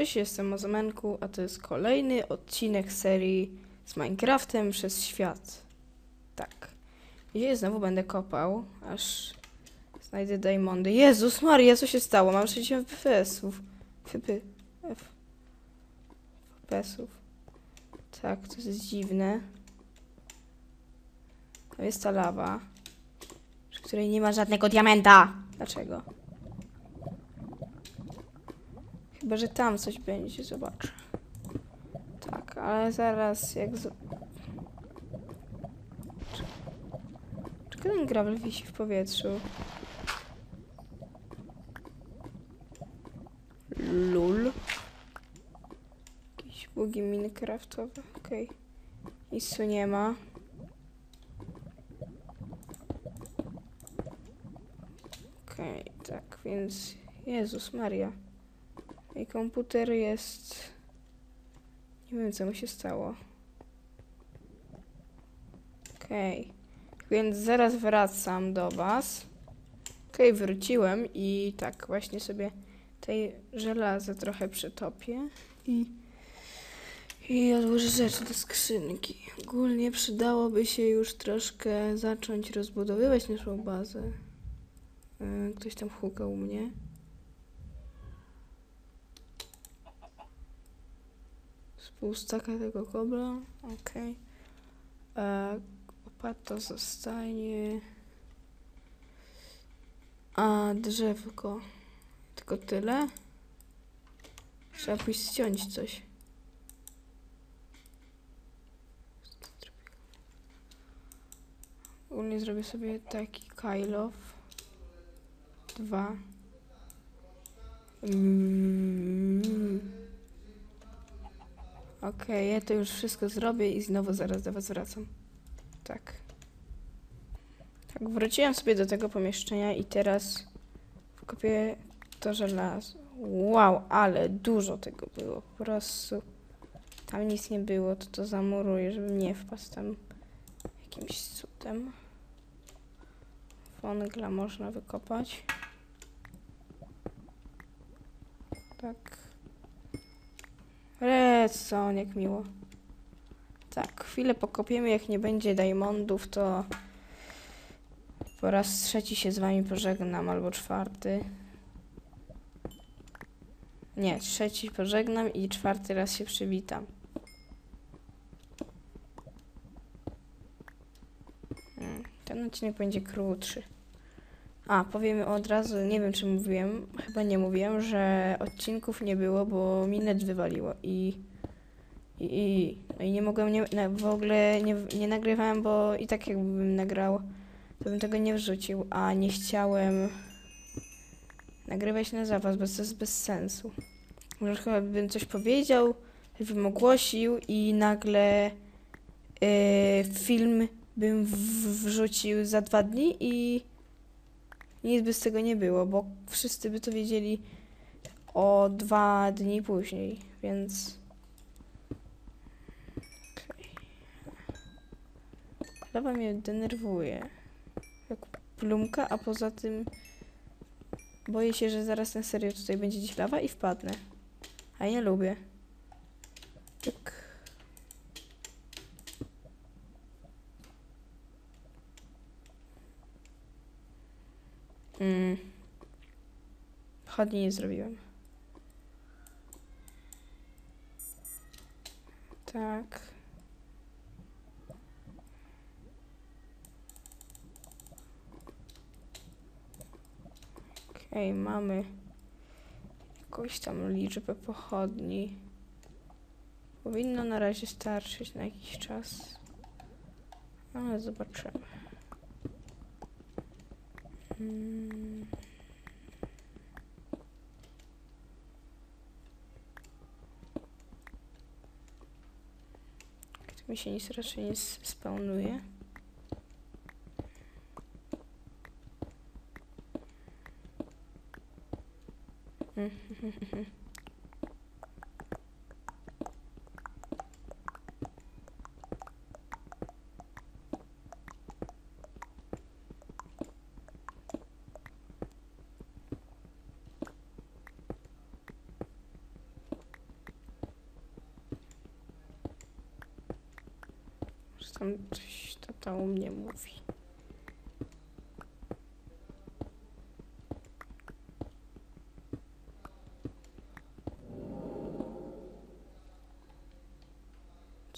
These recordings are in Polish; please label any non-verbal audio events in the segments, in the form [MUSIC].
Cześć, jestem Ozomenku, a to jest kolejny odcinek serii z Minecraftem przez świat. Tak. Dzisiaj znowu będę kopał, aż znajdę diamondy. Jezus Maria, co się stało? Mam 60 FPS-ów. FPS-ów. Tak, to jest dziwne. To jest ta lawa, przy której nie ma żadnego diamenta. Dlaczego? Chyba, że tam coś będzie, zobaczę. Tak, ale zaraz jak... Z... Czy ten gravel wisi w powietrzu? Lul. Jakieś bugi minecraftowe, okej. Nic tu nie ma. Okej, tak, więc... Jezus Maria. I komputer jest... Nie wiem, co mu się stało. Okej. Więc zaraz wracam do was. Okej, wróciłem i tak właśnie sobie tej żelaza trochę przetopię i i odłożę rzeczy do skrzynki. Ogólnie przydałoby się już troszkę zacząć rozbudowywać naszą bazę. Yy, Ktoś tam hukał mnie. Z pół staka tego kobla. Okej. Okay. Opata zostanie. A drzewko. Tylko tyle. Trzeba pójść ściąć coś. Ogólnie zrobię sobie taki Kylof. Dwa. Mm. Okej, ja to już wszystko zrobię i znowu zaraz do was wracam. Tak. Tak, wróciłem sobie do tego pomieszczenia i teraz wkopię to żelazo. Wow, ale dużo tego było. Po prostu tam nic nie było, to to zamuruję, żebym nie wpadł tam jakimś cudem. Wągla można wykopać. Tak. Redstone, jak miło. Tak, chwilę pokopiemy, jak nie będzie diamondów, to po raz trzeci się z wami pożegnam, albo czwarty. Nie, trzeci pożegnam i czwarty raz się przywitam. Mm, Ten odcinek będzie krótszy. A, powiemy od razu, nie wiem czy mówiłem, chyba nie mówiłem, że odcinków nie było, bo mi net wywaliło i i, i, no nie mogłem, nie, w ogóle nie, nie nagrywałem, bo i tak jakbym nagrał, to bym tego nie wrzucił, a nie chciałem nagrywać na zapas, bo to jest bez sensu. Może chyba bym coś powiedział, bym ogłosił i nagle yy, film bym wrzucił za dwa dni i nic by z tego nie było, bo wszyscy by to wiedzieli o dwa dni później, więc... Lawa mnie denerwuje. Jak plumka, a poza tym boję się, że zaraz na serio tutaj będzie gdzieś lawa i wpadnę. A ja nie lubię. Tak. Mm. Chodnie nie zrobiłem. Tak. Okej, mamy jakąś tam liczbę pochodni. Powinno na razie starczyć na jakiś czas. Ale zobaczymy. Hmm. Mi się nic raczej nie spełnuje. Mm-hmm. [LAUGHS]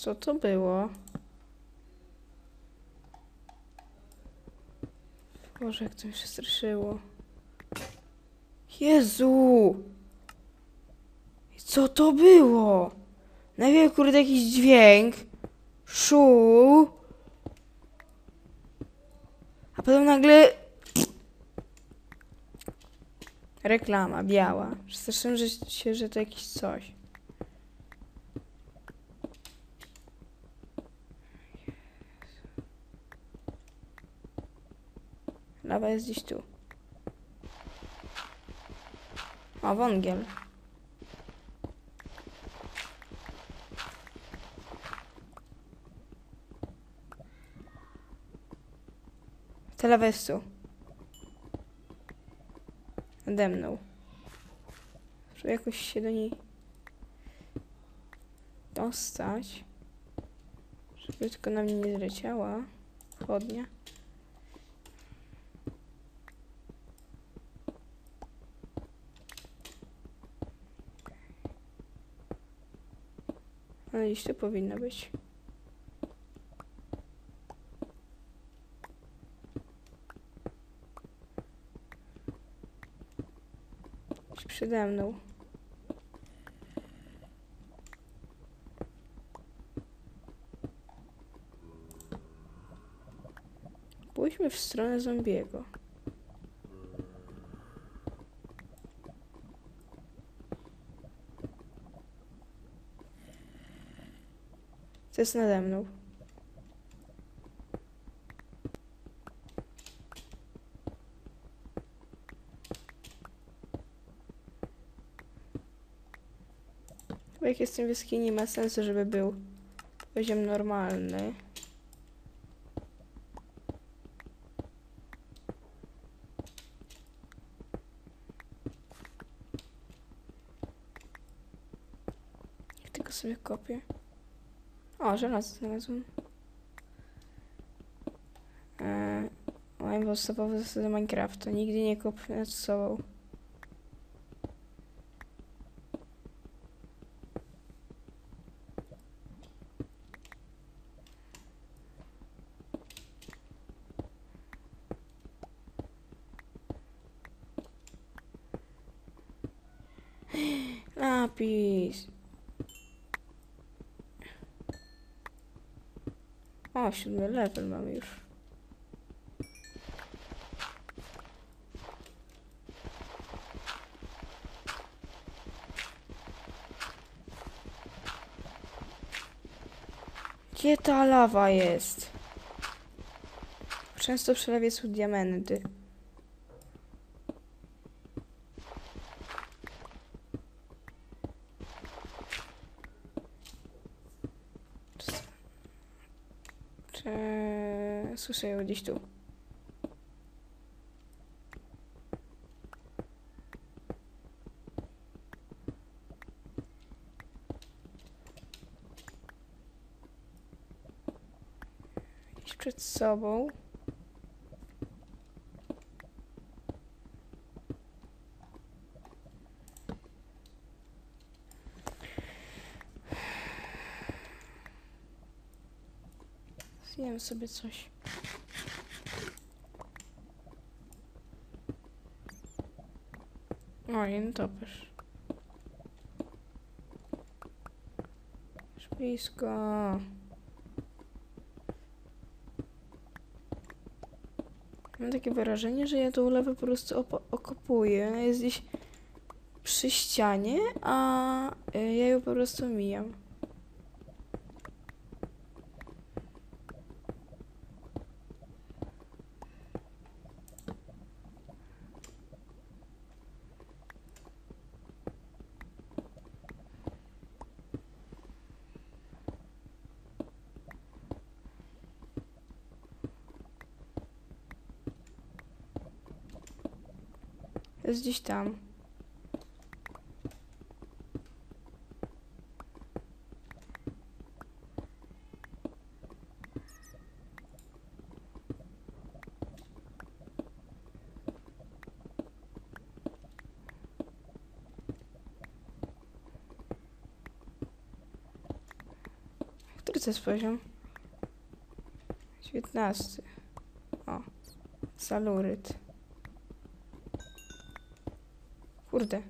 Co to było? Boże, jak to mi się straszyło. Jezu! Co to było? Najpierw kurde jakiś dźwięk. Szu. A potem nagle... Reklama biała. Przestraszyłem że się, że to jakiś coś. Lawa jest gdzieś tu. O, wągiel. Ta lawa jest tu. Nade mną. Żeby jakoś się do niej dostać. Żeby tylko na mnie nie zleciała. Chodnia. Gdzieś tu powinno być. Przede mną. Pójdźmy w stronę zombiego. Co jest nade mną? Chyba jak jestem w jaskini, nie ma sensu, żeby był poziom normalny. Tylko sobie kopię. O, żelazo znalazłem. Eee, moje podstawowe zasady Minecrafta. Nigdy nie kop nad sobą. Napis. O, siódmy level mamy już. Gdzie ta lawa jest? Często przy lawie są diamenty. Czy... Słyszę ją gdzieś tu. Gdzieś przed sobą. Zjem sobie coś. O, jeden topesz. Już blisko. Mam takie wrażenie, że ja tą lewę po prostu okopuję. Ona jest gdzieś przy ścianie, a y, ja ją po prostu mijam. jest gdzieś tam. Który to jest poziom? 19. O, saluryt. Kurde.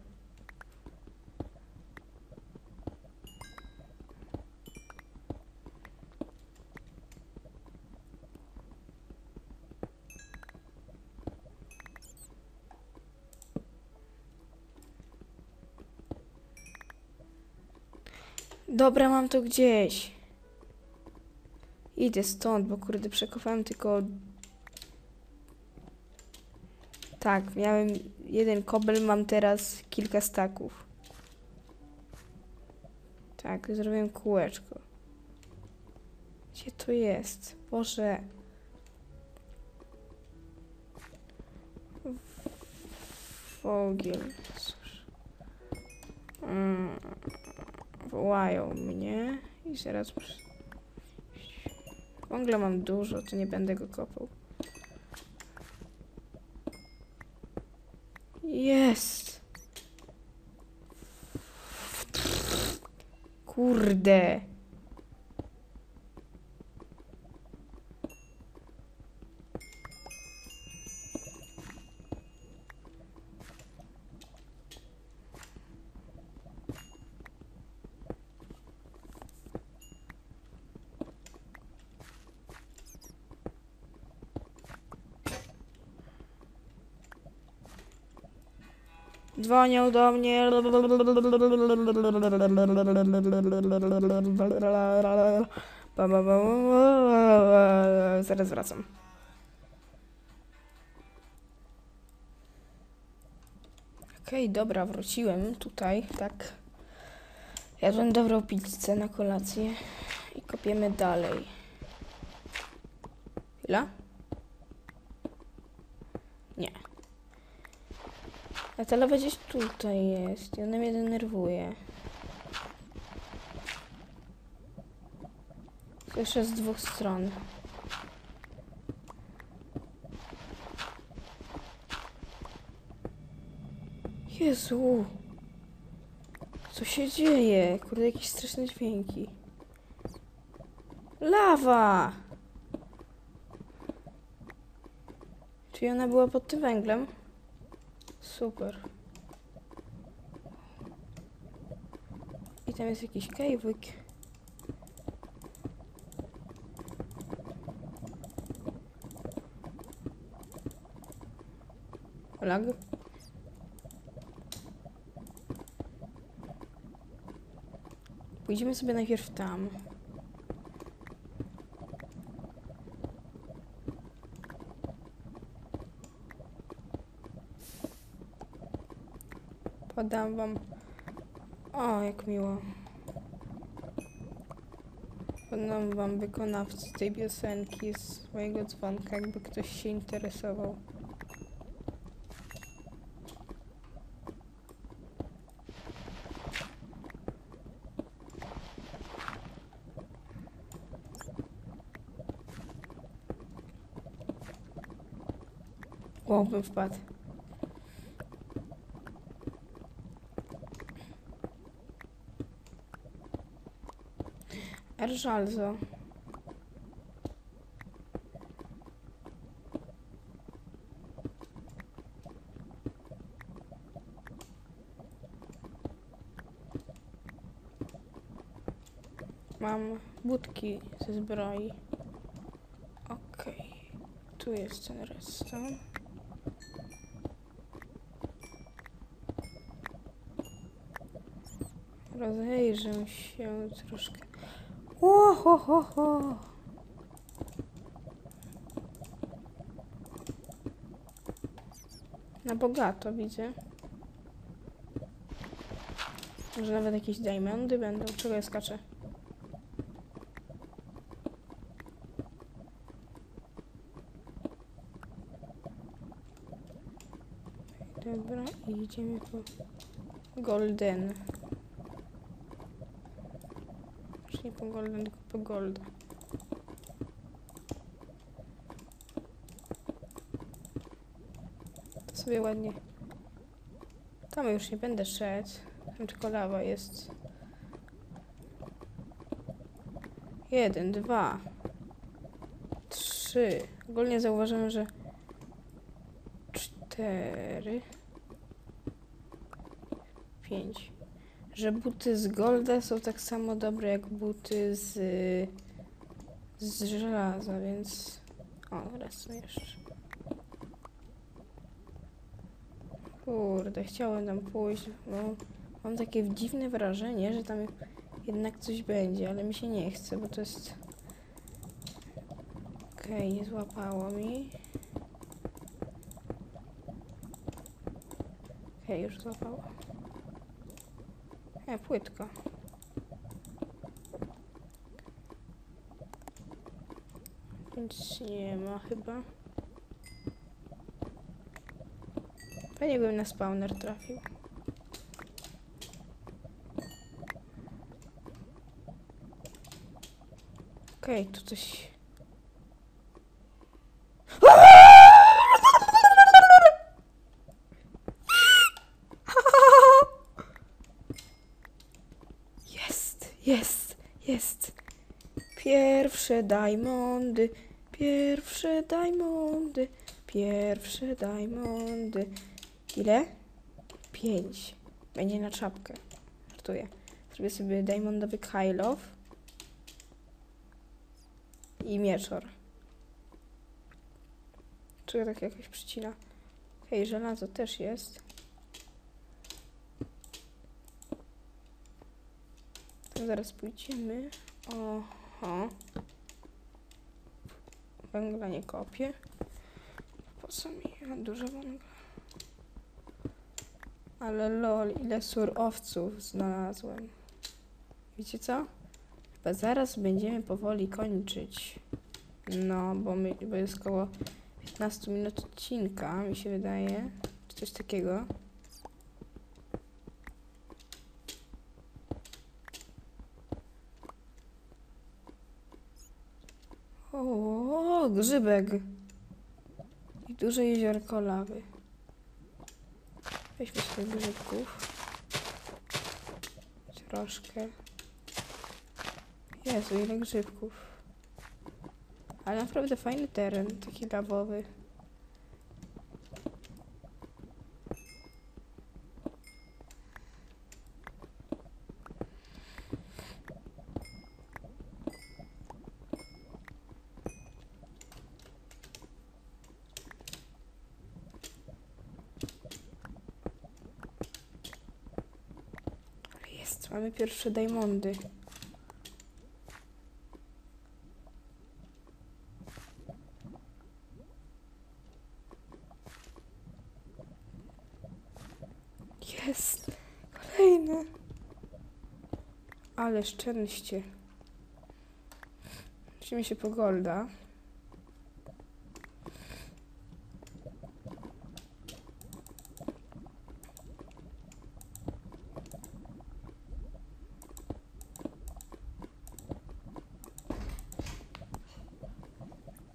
Dobra, mam to gdzieś. Idę stąd, bo kurde, przekopałem tylko... Tak, miałem jeden kobel, mam teraz kilka staków. Tak, zrobiłem kółeczko. Gdzie to jest? Boże. Cóż. Mm. Wołają mnie i zaraz... przy- Węgla mam dużo, to nie będę go kopał. Jest! Kurde! Dzwonią do mnie. Zaraz wracam. Okej, dobra, wróciłem tutaj, tak. Jadłem dobrą pizzę na kolację i kopiemy dalej. Chwila? Nie. A ta lawa gdzieś tutaj jest i ona mnie denerwuje. Słyszę z dwóch stron. Jezu! Co się dzieje? Kurde, jakieś straszne dźwięki. Lawa! Czy ona była pod tym węglem? Super. I tam jest jakiś kajwyk. Lag. Pójdziemy sobie najpierw tam. Podam wam. O, jak miło. Podam wam wykonawcę tej piosenki z mojego dzwonka, jakby ktoś się interesował. O, bym wpadł. Erżalzo. Mam budki ze zbroi. Okej. Tu jest ten redstone. Rozejrzę się troszkę. O. Na bogato widzę. Może nawet jakieś diamendy będą. Czego ja skaczę? Dobra, idziemy po golden. Już nie po golden, tylko po gold. To sobie ładnie. Tam już nie będę szedł. Tam tylko lawa jest. Jeden, dwa, trzy. Ogólnie zauważyłem, że cztery, pięć. Że buty z golda są tak samo dobre jak buty z, z żelaza, więc... O, raz jeszcze. Kurde, chciałem tam pójść, bo mam takie dziwne wrażenie, że tam jednak coś będzie, ale mi się nie chce, bo to jest... Okej, nie złapało mi. Okej, już złapało. E, płytko. Nic nie ma chyba. Fajnie bym na spawner trafił. Okej, tu coś... Jest, jest. Pierwsze diamondy, pierwsze diamondy, pierwsze diamondy. Ile? Pięć. Będzie na czapkę. Żartuję. Zrobię sobie diamondowy Kylof i mieczor. Czy tak jakoś przycina? Hej, żelazo też jest. Zaraz pójdziemy. Oho. Węgla nie kopię. Po co mi dużo węgla? Ale lol, ile surowców znalazłem. Wiecie co? Chyba zaraz będziemy powoli kończyć. No, bo, my, bo jest około 15 minut odcinka, mi się wydaje. Czy coś takiego. O, grzybek. I duże jeziorko lawy. Weźmy sobie grzybków. Troszkę. Jezu, ile grzybków. Ale naprawdę fajny teren, taki lawowy. Jest, mamy pierwsze diamondy. Jest! Kolejne! Ale szczęście. Musimy się po golda.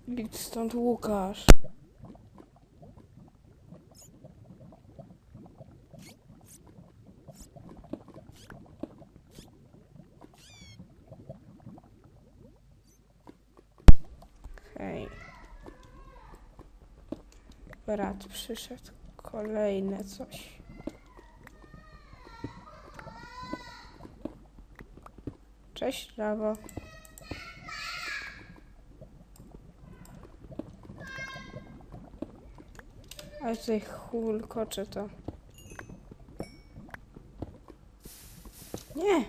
Idź stąd Łukasz. Hej. Brat przyszedł. Kolejne coś. Cześć, Lawo. Ale tutaj hulkocze to. Nie!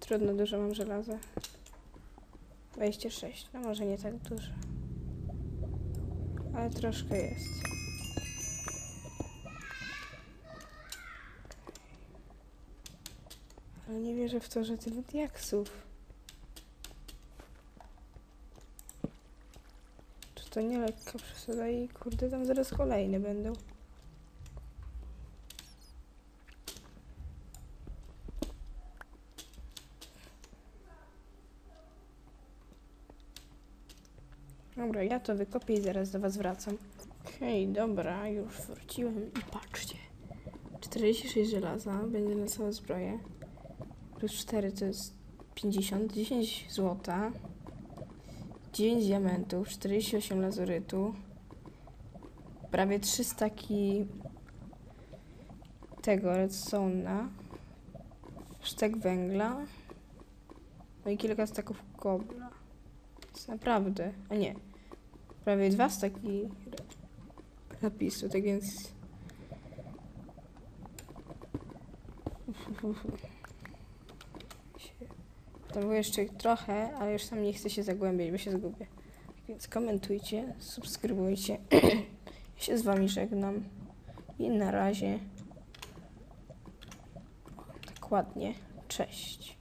Trudno, dużo mam żelaza. 26, no może nie tak dużo. Ale troszkę jest. Ale nie wierzę w to, że tyle diaksów. To nie lekka przesada i kurde tam zaraz kolejne będą. Dobra, ja to wykopię i zaraz do was wracam. Okej, dobra, już wróciłem i patrzcie. 46 żelaza, będzie na całą zbroję. Plus 4 to jest 50, 10 złota, 9 diamentów, 48 lazurytu, prawie 3 staki tego redstone'a, sztek węgla, no i kilka staków kobla. To jest naprawdę, a nie, prawie dwa staki napisu, tak więc... [LAUGHS] To było jeszcze trochę, ale już sam nie chcę się zagłębiać, bo się zgubię. Więc komentujcie, subskrybujcie. [CLEARS THROAT] Ja się z wami żegnam. I na razie. Tak ładnie. Cześć.